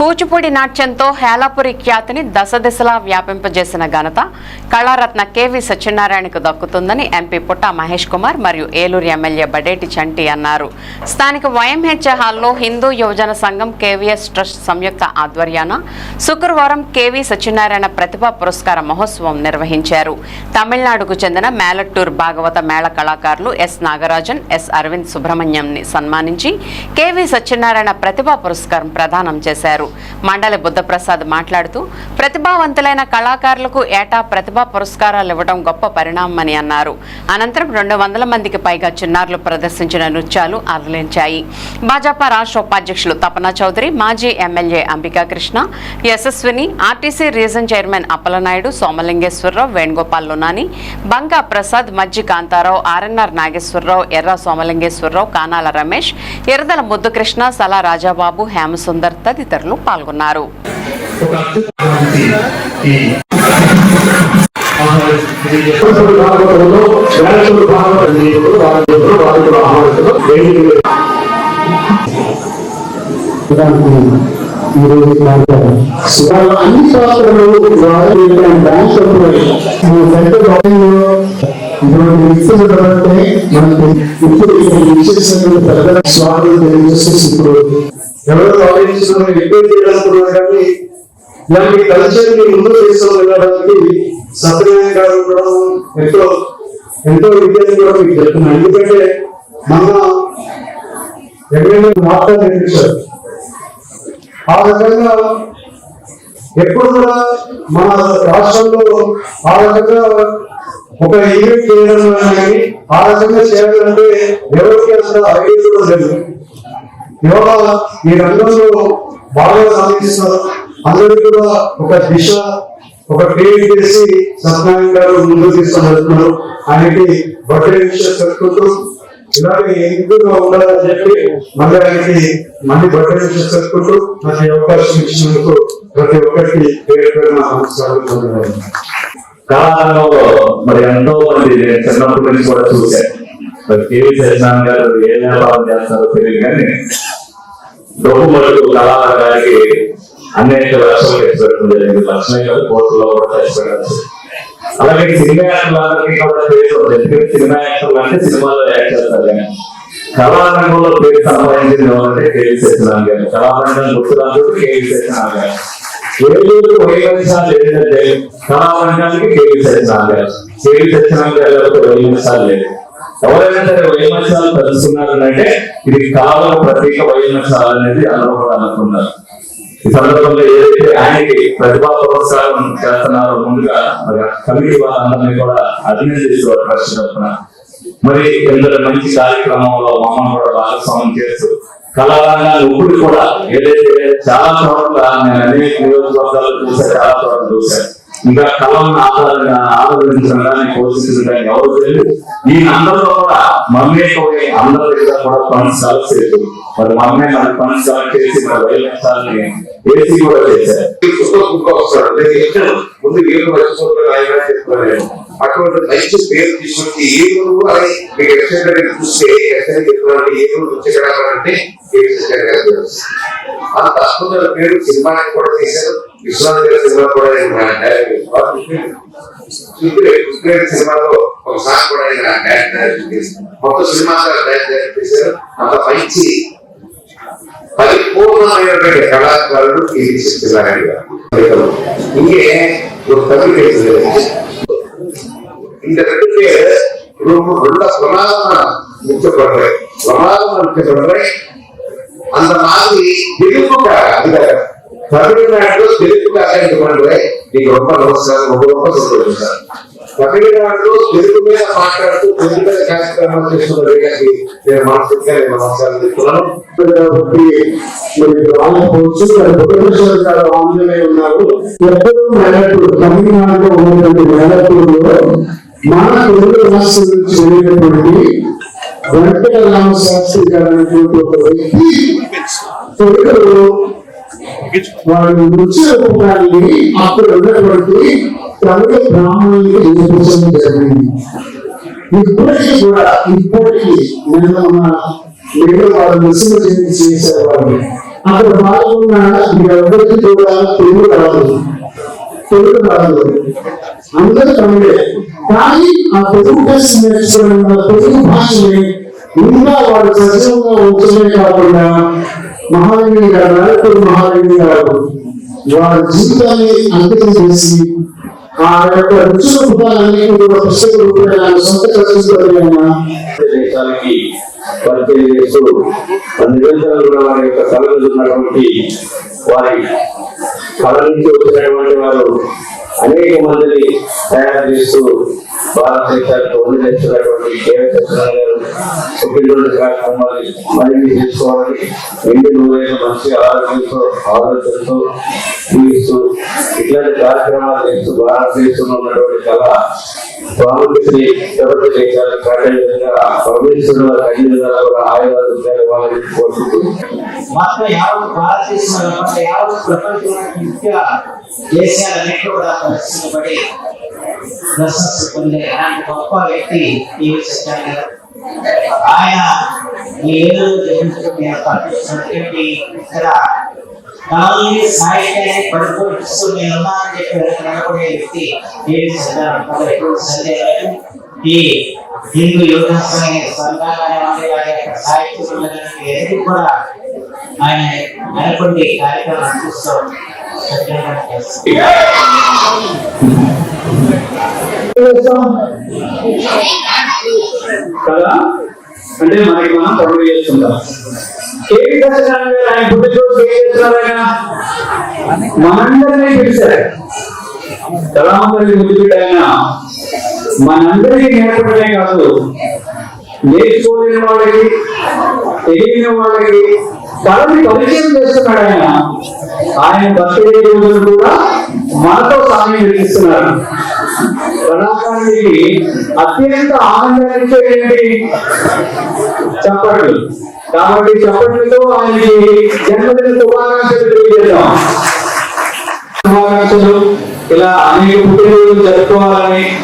కూచిపూడి నాట్యంతో హేలాపురి ఖ్యాతిని దశ దిశలా వ్యాపింపజేసిన ఘనత కళారత్న కెవి సత్యనారాయణకు దక్కుతుందని ఎంపీ పుట్ట మహేష్ కుమార్ మరియు ఏలూరు ఎమ్మెల్యే బడేటి చంటి అన్నారు. స్థానిక వైఎంహెచ్ హాల్లో హిందూ యువజన సంఘం కేవీఎస్ ట్రస్ట్ సంయుక్త ఆధ్వర్యాన శుక్రవారం కేవీ సత్యనారాయణ ప్రతిభా పురస్కార మహోత్సవం నిర్వహించారు. తమిళనాడుకు చెందిన మేలట్టూర్ భాగవత మేళ కళాకారులు ఎస్ నాగరాజన్ ఎస్ అరవింద్ సుబ్రహ్మణ్యంని సన్మానించి కేవీ సత్యనారాయణ ప్రతిభా పురస్కారం ప్రదానం చేశారు. మండలి బుద్ధప్రసాద్ మాట్లాడుతూ ప్రతిభావంతులైన కళాకారులకు ఏటా ప్రతిభా పురస్కారాలు ఇవ్వడం గొప్ప పరిణామమని అన్నారు. అనంతరం రెండు వందల మందికి పైగా చిన్నారులు ప్రదర్శించిన నృత్యాలు అరలించాయి భాజపా రాష్ట్ర ఉపాధ్యక్షులు తపనా చౌదరి మాజీ MLA Ambika Krishna Yashaswini RTC region chairman Appalanaidu Somalingeswararao Venugopal లోనాని బంగా ప్రసాద్ మజ్జి కాంతారావు ఆర్ఎన్ఆర్ నాగేశ్వరరావు ఎర్ర సోమలింగేశ్వరరావు కానాల రమేష్ ఎర్రదల ముద్దుకృష్ణ సలా రాజాబాబు హేమసుందర్ తదితరులు పాల్గొన్నారు అన్ని శాస్త్రాలు వారి బ్యాంక్ వ్యక్తులు కాబట్టి మనకి ఇప్పుడు విశేషమైన పెద్ద స్వాగతం తెలియజేసేసి ఇప్పుడు ఎవరు ఆలోచిస్తున్నారు రిపేర్ చేయాలనుకున్నారు కానీ ఇలాంటి కల్చర్ని ముందు తీసుకొని వెళ్ళడానికి సత్యనారాయణ గారు కూడా ఎంతో ఎంతో విద్యను కూడా మీకు చెప్తున్నాను ఎందుకంటే మన ఎవరైనా వార్త నేర్పించారు. ఆ రకంగా ఎప్పుడు కూడా మన రాష్ట్రంలో ఆ రకంగా ఒక ఈవెంట్ చేయడం కానీ ఆ రకంగా చేయాలంటే ఎవరికి అసలు ఐడియా కూడా లేదు. యోగా ఈ రంగంలో బాగా సాధిస్తున్నారు అందరూ కూడా ఒక దిశ ఒక క్రియేట్ చేసి సత్యనారాయణ గారు ముందుకు తీసుకొని వెళ్తున్నారు ఆయనకి బర్త్డే విషయం చెప్పుకుంటూ ఇలాగే ఎందుకుగా ఉండాలని చెప్పి మళ్ళీ ఆయనకి మళ్ళీ బర్త్డే విషయం చెప్పుకుంటూ నాకు అవకాశం ఇచ్చినందుకు ప్రతి ఒక్కరికి పేరు పేరున నమస్కారం పొందగలను. మరి ఎంతో మంది చిన్నప్పటి నుంచి కూడా చూశాను మరి కేవీ సత్యనారాయణ గారు ఏ వ్యాపారం చేస్తారో తెలియదు కానీ డొక్కుమడుకు కళాకారానికి అనేక లక్షలు ఖర్చు పెట్టడం జరిగింది. లక్షలే కాదు కోట్లలో కూడా ఖర్చు పెట్టాల్సి అలాగే సినిమా యాక్టర్లందరికీ కూడా పేరు ఎందుకంటే సినిమా యాక్టర్లు అంటే సినిమాలో యాక్ట్ చేస్తారు కానీ కళారంగంలో పేరు సంపాదించింది ఎవరంటే కేవీ సత్యనారాయణ గారు. కళారంగం గుర్తురాదు కేవీ సత్యనారాయణ గారు. ఏలూరు వైవంశాలు ఏంటంటే కళారంగానికి కేవీ సత్యనారాయణ గారు. కేవీ సత్యనారాయణ గారు లేకపోతే వైవంశాలు లేదు ఎవరైనా వైమర్శాలు వైవంశాలు అంటే ఇది కాలం ప్రత్యేక వైమర్శాలు అనేది అందరూ కూడా అనుకున్నారు ఈ సందర్భంలో ఏదైతే ఆయనకి ప్రతిభా పురస్కారం చేస్తున్నారో ముందుగా మరి కమిటీ వాళ్ళందరినీ కూడా అభినందిస్తారు ట్రస్ట్ తరఫున. మరి ఇంతటి మంచి కార్యక్రమంలో మమ్మల్ని కూడా భాగస్వామ్యం చేస్తూ కళారంగాలు ఇప్పుడు కూడా ఏదైతే చాలా చోట్ల నేను అనేక నియోజకవర్గాలు చూసా చాలా చోట్ల చూశాను. ఇంకా కళలను ఆధారంగా ఆదరించడం కానీ పోషించడం ఎవరు తెలియదు అందరిలో కూడా మమ్మేకమై అందరి దగ్గర కూడా పని సెలెక్ట్ చేసి మరి మమ్మే మన పని సెలెక్ట్ చేసి మన వైఎస్ఆర్ని ఏసీ కూడా చేశారు. ముందు ఏడు చెప్తున్నాను అటువంటి మంచి పేరు తీసుకొచ్చి ఏ గురువు అని మీరు ఎక్సెంటరీ చూస్తే ఎక్సెంటరీ చెప్తున్నాను ఏ గురువు ఉంచగలగాలంటే అంత అద్భుతమైన పేరు సినిమాకి కూడా తీశారు. విశ్వనాథ్ సినిమా కూడా ఆయన సినిమాలో ఒక సాంగ్ కూడా ఆయన డైరెక్ట్ చేశారు మొత్తం సినిమా డైరెక్ట్ చేశారు అంత మంచి పరిపూర్ణమైనటువంటి కళాకారులు ఈ ఇంకే ఒక కవి இந்த ரெண்டு பேர் ரொம்ப பிரமாதம் முச்சப்படுறேன் பிரமாதம் அந்த மாதிரி விரும்புக்காக அதிகாரம் நீங்க ரொம்ப நோசார் ரொம்ப ரொம்ப சொல்லுங்க சார். தமிழ்நாட்டிలో తెలుగు మీద మాట్లాడుతూ తెలుగు మీద కార్యక్రమాలు చేస్తున్న వీళ్ళకి నేను మానసికంగా తమిళనాడులో ఉన్నటువంటి మేనప్పుడు మన తెలుగు రాష్ట్రం నుంచి వెళ్ళినటువంటి వెంకట రామశాస్త్రి గారు అనేటువంటి ఒక వ్యక్తి తెలుగులో వాళ్ళు నృత్య రూపాన్ని అక్కడ ఉన్నటువంటి తమిళ బ్రాహ్మణులకు నేర్పించడం జరిగింది ఇప్పటికీ కూడా ఇప్పటికీ నేను మన మిగతా వాళ్ళు ముస్లిం జయంతి చేసేవాళ్ళు అక్కడ పాల్గొన్న మీరందరికీ కూడా తెలుగు రాదు తెలుగు రాదు అందరూ తమిళే కానీ ఆ తెలుగు భాష నేర్చుకోవడం తెలుగు భాషని ఇంకా వాడు సజీవంగా ఉంచడమే కాకుండా మహారాణి గారు నాయకుడు గారు వారి జీవితాన్ని అంకితం చేసి ఆ యొక్క రుచుల పుట్టాలన్నీ కూడా పుస్తక రూపంలో సొంత ఖర్చుతో దేశాలకి పరిచయం చేస్తూ పది నిరంతరం కూడా వారి యొక్క కళలు ఉన్నటువంటి వారి కళ నుంచి వచ్చినటువంటి వారు అనేక మందిని తయారు చేస్తూ భారతదేశానికి వదిలి తెచ్చినటువంటి కేవీ సత్యనారాయణ గారు పుట్టినరోజు కార్యక్రమాలు మరిన్ని చేసుకోవాలని ఇంటి నూరైన మంచి ఆరోగ్యంతో ఆలోచనతో జీవిస్తూ ఇట్లాంటి కార్యక్రమాలు చేస్తూ భారతదేశంలో ఉన్నటువంటి కళ స్వామికి ఎవరి దేశాలు కాటే విధంగా పరమేశ్వరుడు అన్ని విధాలు కూడా ఆయుధాలు వాళ్ళని కోరుకుంటూ. మాత్రం యావత్ భారతదేశంలో యావత్ ప్రపంచంలోని ముఖ్య దేశాలన్నింటిలో కూడా పరిస్థితులు ప్రశంస పొందే అలాంటి గొప్ప వ్యక్తి ఈ సత్యాన్ని గారు ఆయన ఏదో ఏలూరు జన్మించడం ఇక్కడ కళల్ని సాహిత్యాన్ని పరిపూర్తిస్తూ నేను ఉన్నానని చెప్పి నిలబడే వ్యక్తి ఏ సత్యాన్ని సందేహం లేదు. ఈ హిందూ సాహిత్యం ఏది కూడా ఆయన నెలకొండి కార్యక్రమం చూస్తూ కదా? అంటే మనకి మనం పనులు చేస్తుంటాం కేవీ సత్యనారాయణ గారు ఆయన పుట్టినరోజు ఏం చేస్తున్నారా మనందరినీ పిలిచారు. కళామందరి ముద్దుబిడ్డ ఆయన. మనందరికీ నేర్పడమే కాదు. నేర్చుకోలేని వాళ్ళకి తెలియని వాళ్ళకి కళని పరిచయం చేస్తున్నాడు ఆయన. ఆయన బర్త్డే రోజులు కూడా మనతో సమయం వెలిగిస్తున్నారు కళాకారుడికి అత్యంత ఆనందాన్ని ఇచ్చేది చప్పట్లు. కాబట్టి చప్పట్లతో ఆయనకి జన్మదిన శుభాకాంక్షలు తెలియజేద్దాం. శుభాకాంక్షలు. ఇలా అనేక పుట్టినరోజులు జరుపుకోవాలని